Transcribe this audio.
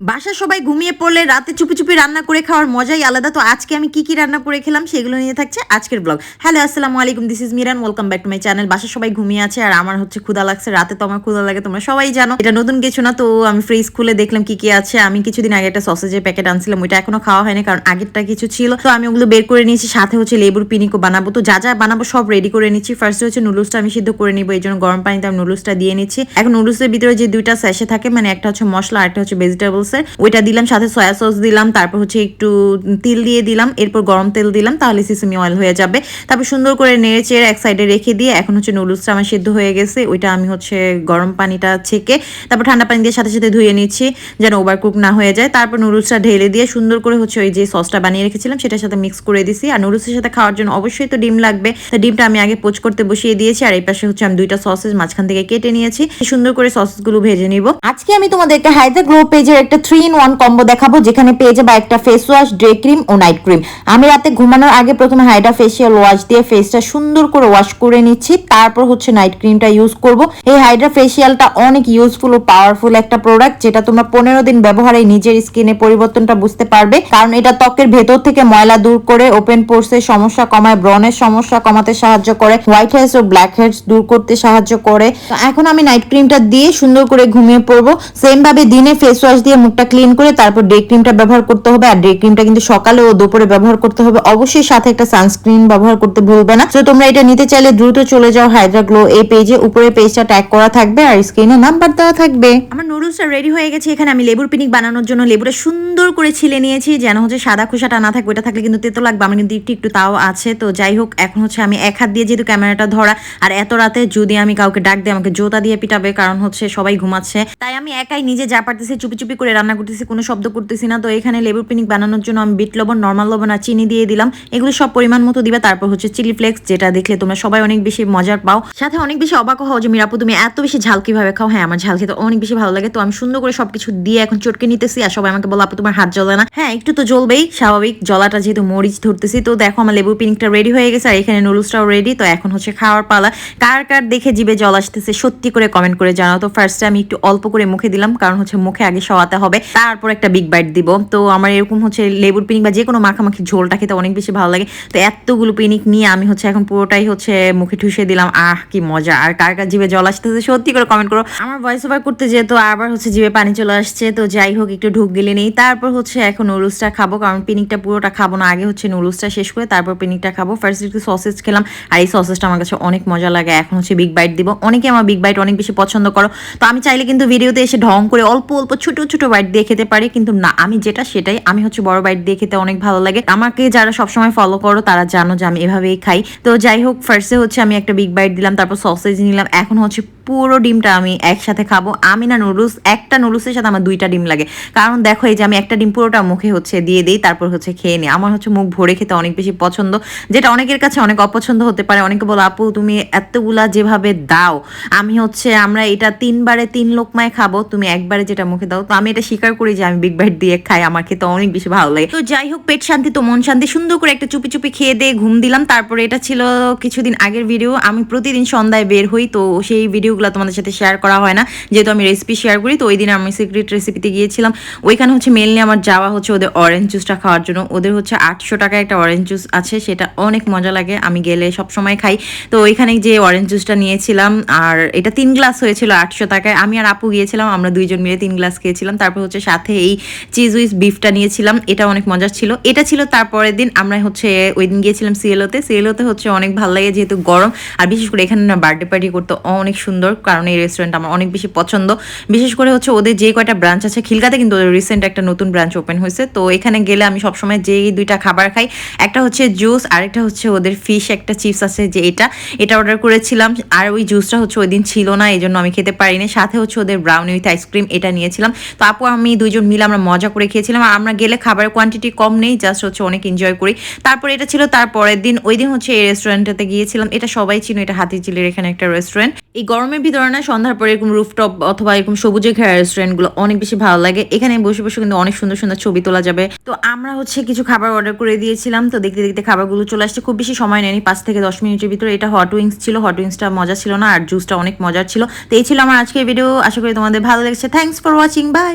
বাসা সবাই ঘুমিয়ে পড়লে রাতে চুপি চুপি রান্না করে খাওয়ার মজাই আলাদা। তো আজকে আমি কি কি রান্না করে খেলাম সেগুলো নিয়ে থাকছে আজকের ব্লগ। হ্যালো, আসসালামু আলাইকুম this is Miran welcome back to my channel বাসা সবাই ঘুমিয়ে আছে আর আমার হচ্ছে ক্ষুদা লাগছে, রাতে তো আমার ক্ষুদা লাগে, তোমরা সবাই জানো। এটা নতুন কিছু না, তো আমি ফ্রিজ খুলে দেখলাম কি কি আছে। আমি কিছুদিন আগে একটা সসেজের প্যাকেট আনছিলাম, ওইটা এখনও খাওয়া হয়নি, কারণ আগেরটা কিছু ছিল। তো আমি ওগুলো বের করে নিয়েছি, সাথে হচ্ছে লেবুর পিনিকও বানাবো। তো যা যা বানাবো সব রেডি করে নিচ্ছি। ফার্স্টে হচ্ছে নুডলসটা আমি সিদ্ধ করে নিবো, এই জন্য গরম পানিতে আমি নুডলসটা দিয়ে নিচ্ছি। এখন নুডলসের ভিতরে যে দুইটা স্যাশে থাকে মানে একটা হচ্ছে মশলা আর একটা হচ্ছে ভেজিটেবলসের ওইটা দিলাম, সাথে সয়া সস দিলাম, তারপর হচ্ছে একটু তিল দিয়ে দিলাম, এরপর গরম তেল দিলাম, তাহলে সিসমি অয়েল হয়ে যাবে। তারপর সুন্দর করে নেড়ে চেড়ে এক সাইডে রেখে দিয়ে, এখন হচ্ছে নুডলসটা আমার সিদ্ধ হয়ে গেছে, ওইটা আমি হচ্ছে গরম পানিটা ছেঁকে, তারপর ঠান্ডা পানি দিয়ে সাথে সাথে ধুয়ে নিচ্ছি, যেন ওভার কুক না হয়ে যায়। তারপর নুডলসটা ঢেলে দিয়ে সুন্দর করে হচ্ছে ওই যে সসটা বানিয়ে রেখেছিলাম, সেটার সাথে মিক্স করে দিছি। আর নুডলসের সাথে খাওয়ার জন্য অবশ্যই তো ডিম লাগবে। তো ডিমটা আমি আগে পোচ করতে বসিয়ে দিয়েছি, আর এই পাশে হচ্ছে আমি দুইটা সসেস মাঝখান থেকে কেটে নিয়েছি। সুন্দর করে সসেসগুলো ভেজে নিব। আজকে আমি তোমাদেরকে হাইদ্রা গ্লো পেজের একটা থ্রি ইন ওয়ান কম্বো দেখাবো, যেখানে পেয়ে যাবে একটা ফেস ওয়াশ ডে ক্রিম ও নাইট ক্রিম আমি রাতে ঘুমানোর আগে প্রথমে হাইড্রা ফেসিয়াল ওয়াশ দিয়ে ফেসটা সুন্দর করে ওয়াশ করে নিচ্ছি, তারপর হচ্ছে নাইট ক্রিমটা ইউজ করব। এই হাইড্রা ফেসিয়ালটা অনেক ইউজফুল ও পাওয়ারফুল একটা প্রোডাক্ট যেটা তোমরা পনেরো দিন ব্যবহারে নিজের স্কিনে পরিবর্তনটা বুঝতে পারবে। কারণ এটা ত্বকের ভেতর থেকে ময়লা দূর করে ওপেন পোর্সের সমস্যা কমায় ব্রনের সমস্যা কমাতে সাহায্য করে হোয়াইট হেডস ও ব্ল্যাক হেডস দূর করতে সাহায্য করে। এখন আমি নাইট ক্রিমটা দিয়ে সুন্দর করে ঘুমিয়ে পড়ব। সেম ভাবে দিনে ফেস ওয়াশ দিয়ে মুখটা ক্লিন করে তারপর ডে ক্রিমটা ব্যবহার করতে হবে আর ডে ক্রিমটা কিন্তু সকালে ও দুপুরে ব্যবহার করতে হবে। অবশ্যই সাথে একটা সানস্ক্রিন ব্যবহার করতে ভুলবে না। তো তোমরা এটা নিতে চাইলে দ্রুত চলে যাও হাইড্রা গ্লো এই পেজে উপরে পেজটা ট্যাগ করা থাকবে আর স্ক্রিনে নাম্বার দেওয়া থাকবে। আমার নুডলসটা রেডি হয়ে গেছে। এখানে আমি লেবুর পিনিক বানানোর জন্য লেবুটা সুন্দর করে ছিলে নিয়েছি। যেন হচ্ছে সাদা খোসাটা না থাকবে ওটা থাকলে কিন্তু তেতো লাগবে। আমার কিন্তু একটু একটু তাও আছে। তো যাই হোক, এখন হচ্ছে আমি এক হাত দিয়ে যেহেতু ক্যামেরাটা ধরা, আর এত রাতে যদি আমি কাউকে ডাক দিই আমাকে জোতা দিয়ে পিটাবে, কারণ হচ্ছে সবাই ঘুমাচ্ছে। তাই আমি একাই নিজে যা পারতেছি চুপি চুপি করে রান্না করতেছি, কোনো শব্দ করতেছি না। তো এখানে লেবুর পিনিক বানানোর জন্য আমি বিট লবণ, নর্মাল লবণ আর চিনি দিয়ে দিলাম। এগুলো সব পরিমাণ মতো দিবা, তারপর হচ্ছে চিলি ফ্লেক্স, যেটা দেখলে তোমরা সবাই অনেক বেশি মজার পাও। সাথে অনেক বেশি অবাক হও যে, মিরাপু, তুমি এত বেশি ঝাল কীভাবে খাও? হ্যাঁ আমার ঝাল খেতে অনেক বেশি ভালো লাগে। তো আমি সুন্দর করে সবকিছু দিয়ে এখন চটকে নিতেছি আর সবাই আমাকে বলো, আপু, তোমার হাত জ্বলে না? হ্যাঁ একটু তো জ্বলবেই, স্বাভাবিক। জলাটা যেহেতু মরিচ ধরতেছি, তো দেখো আমার লেবু পিনিকটা রেডি হয়ে গেছে আর এখানে নুডলসটাও রেডি তো এখন হচ্ছে খাওয়ার পালা। কার কার দেখে জিভে জল আসতেছে, সত্যি করে কমেন্ট করে জানাও। তো ফার্স্টে আমি একটু অল্প করে মুখে দিলাম, কারণ হচ্ছে মুখে আগে সওয়াতে হবে। তারপর একটা বিগ বাইট দিব। তো আমার এরকম হচ্ছে লেবুর পিনিক বা যে কোনো মাখামাখি ঝোলটা খেতে অনেক বেশি ভালো লাগে। তো এতগুলো পিনিক নিয়ে আমি হচ্ছে এখন পুরোটাই হচ্ছে মুখে ঠুসে দিলাম। আহ, কি মজা। আর কার কার জিভে জল আসতেছে সত্যি করে কমেন্ট করো। আমার ভয়েস ওভার করতে যেহেতু আবার হচ্ছে জিভে পানি চলে আসছে, তো যাই হোক, একটু ঢুক গেলে নেই। তারপর হচ্ছে এখন নুডলসটা খাব। কারণ পিনিকটা পুরোটা খাব না। আগে হচ্ছে নুডলসটা শেষ করে তারপর পিনিকটা খাব। ফার্স্ট একটু সসেজ খেলাম। আর এই সসেজটা আমার কাছে অনেক মজা লাগে। এখন হচ্ছে বিগ বাইট দিব। অনেকে আমার বিগ বাইট অনেক বেশি পছন্দ করো। তো আমি চাইলে কিন্তু ভিডিওতে এসে ঢং করে অল্প অল্প, ছোট ছোট বাইট দিয়ে খেতে পারি, কিন্তু না, আমি যেটা সেটাই, আমি হচ্ছে বড় বাইট দিয়ে খেতে অনেক ভালো লাগে। আমাকে যারা সবসময় ফলো করো, তারা জানো যে আমি এভাবেই খাই। তো যাই হোক ফার্স্টে হচ্ছে আমি একটা বিগ বাইট দিলাম, তারপর সসেজ নিলাম, এখন হচ্ছে পুরো ডিমটা আমি একসাথে খাব। আমি না নুডলস একটা নুডলসের সাথে আমার দুইটা ডিম লাগে। কারণ দেখো, এই যে আমি একটা ডিম পুরোটা মুখে হচ্ছে দিয়ে দিই, তারপর হচ্ছে খেয়ে নিই। আমার হচ্ছে মুখ ভরে খেতে অনেক বেশি পছন্দ, যেটা অনেকের কাছে অনেক অপছন্দ হতে পারে। অনেকে বলো, আপু, তুমি এতগুলা যেভাবে দাও, আমি হচ্ছে, আমরা এটা তিনবারে তিন লোকমায় খাব, তুমি একবারে যেটা মুখে দাও। তো আমি এটা স্বীকার করি যে আমি বিগ বাইট দিয়ে খাই, আমার খেতে অনেক বেশি ভালো লাগে। তো যাই হোক, পেট শান্তি তো মন শান্তি। সুন্দর করে একটা চুপি চুপি খেয়ে দিয়ে ঘুম দিলাম। তারপরে এটা ছিল কিছুদিন আগের ভিডিও আমি প্রতিদিন সন্ধ্যায় বের হই, তো সেই ভিডিওগুলো তোমাদের সাথে শেয়ার করা হয় না। যেহেতু আমি রেসিপি শেয়ার করি, তো ওই দিন আমি সিক্রেট রেসিপিতে গিয়েছিলাম। ওইখানে হচ্ছে মেনলি আমার যাওয়া হচ্ছে ওদের অরেঞ্জ জুসটা খাওয়ার জন্য। ওদের হচ্ছে আটশো টাকায় একটা অরেঞ্জ জুস আছে, সেটা অনেক মজা লাগে। আমি গেলে সব সময় খাই। তো ওইখানে যে অরেঞ্জ জুসটা নিয়েছিলাম, আর এটা তিন গ্লাস হয়েছিল আটশো টাকায়। আমি আর আপু গিয়েছিলাম, আমরা দুইজন মিলে তিন গ্লাস খেয়েছিলাম। তারপর হচ্ছে সাথে এই চিজ উইস বিফটা নিয়েছিলাম। এটা অনেক মজার ছিল। এটা ছিল তারপরের দিন, আমরা হচ্ছে ওই দিন গিয়েছিলাম সিএলওতে। সিএলওতে হচ্ছে অনেক ভালো লাগে যেহেতু গরম। আর বিশেষ করে এখানে বার্থডে পার্টি করতে, অনেক সুন্দর কারণ এই রেস্টুরেন্ট আমার অনেক বেশি পছন্দ। বিশেষ করে হচ্ছে ওদের যে কয়টা ব্রাঞ্চ আছে খিলকাতে কিন্তু রিসেন্ট একটা নতুন ব্রাঞ্চ ওপেন হয়েছে। তো এখানে গেলে আমি সবসময় যেই দুইটা খাবার খাই, একটা হচ্ছে জুস আরেকটা হচ্ছে ওদের ফিশ একটা চিপস আছে যে এটা। এটা অর্ডার করেছিলাম, আর ওই জুসটা হচ্ছে ওই দিন ছিল না, এই জন্য আমি খেতে পারিনি। সাথে হচ্ছে ওদের ব্রাউনি উইথ আইসক্রিম এটা নিয়েছিলাম। তো আপু, আমি দুইজন মিলে আমরা মজা করে খেয়েছিলাম। আর আমরা গেলে খাবারের কোয়ান্টিটি কম নেই জাস্ট হচ্ছে অনেক এনজয় করি। তারপরে এটা ছিল, তারপরের দিন, ওই দিন হচ্ছে এই রেস্টুরেন্টটাতে গিয়েছিলাম। এটা সবাই চিনো, এটা হাতিঝিলের এখানে একটা রেস্টুরেন্ট এই গরমের ভিতরে না, সন্ধ্যার পরে এরকম রুফটপ অথবা এরকম সবুজে ঘেরা রেস্টুরেন্টগুলো অনেক বেশি ভালো লাগে। এখানে বসে বসে কিন্তু অনেক সুন্দর সুন্দর ছবি তোলা যাবে। তো আমরা হচ্ছে কিছু খাবার অর্ডার করে দিয়েছিলাম। তো দেখতে দেখতে খাবারগুলো চলে আসছে। খুব বেশি সময় নেয়নি, পাঁচ থেকে দশ মিনিটের ভিতরে। এটা হট উইংস ছিল। হট উইংসটা মজা ছিল না, আর জুসটা অনেক মজার ছিল। তো এই ছিল আমার আজকের ভিডিও আশা করি তোমাদের ভালো লেগেছে। Thanks for watching by